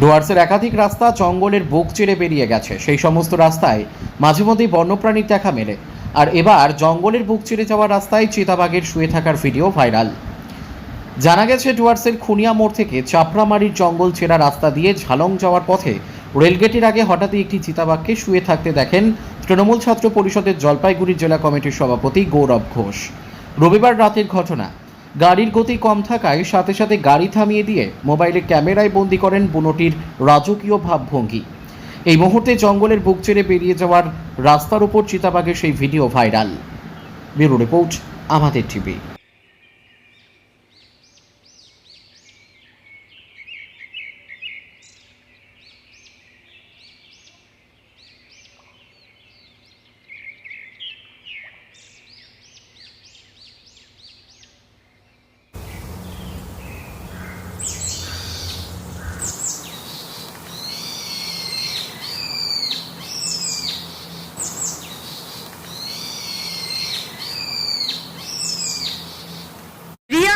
ডুয়ার্সের একাধিক রাস্তা জঙ্গলের বুক চিরে বেরিয়ে গেছে। সেই সমস্ত রাস্তায় মাঝে মধ্যেই বন্যপ্রাণীর দেখা মেলে। আর এবার জঙ্গলের বুক চিরে যাওয়া রাস্তায় চিতাবাঘের শুয়ে থাকার ভিডিও ভাইরাল। জানা গেছে, ডুয়ার্সের খুনিয়া মোড় থেকে চাপড়ামারির জঙ্গল ছেঁড়া রাস্তা দিয়ে ঝালং যাওয়ার পথে রেলগেটের আগে হঠাৎই একটি চিতাবাঘকে শুয়ে থাকতে দেখেন তৃণমূল ছাত্র পরিষদের জলপাইগুড়ি জেলা কমিটির সভাপতি গৌরব ঘোষ। রবিবার রাতের ঘটনা। গাড়ির গতি কম থাকায় সাথে সাথে গাড়ি থামিয়ে দিয়ে মোবাইলে ক্যামেরায় বন্দি করেন বুনোটির রাজকীয় ভাবভঙ্গি। এই মুহূর্তে জঙ্গলের বুক চেড়ে বেরিয়ে যাওয়ার রাস্তার উপর চিতাবাঘের সেই ভিডিও ভাইরাল। ব্যুরো রিপোর্ট, আমাদের টিভি রিয়া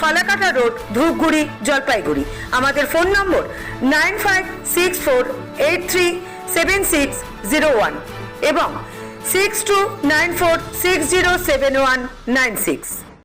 ফালাকাটা রোড, ধূপগুড়ি, জলপাইগুড়ি। আমাদের phone number nine five six four eight three seven six zero one এবং six two nine four six zero seven one nine six.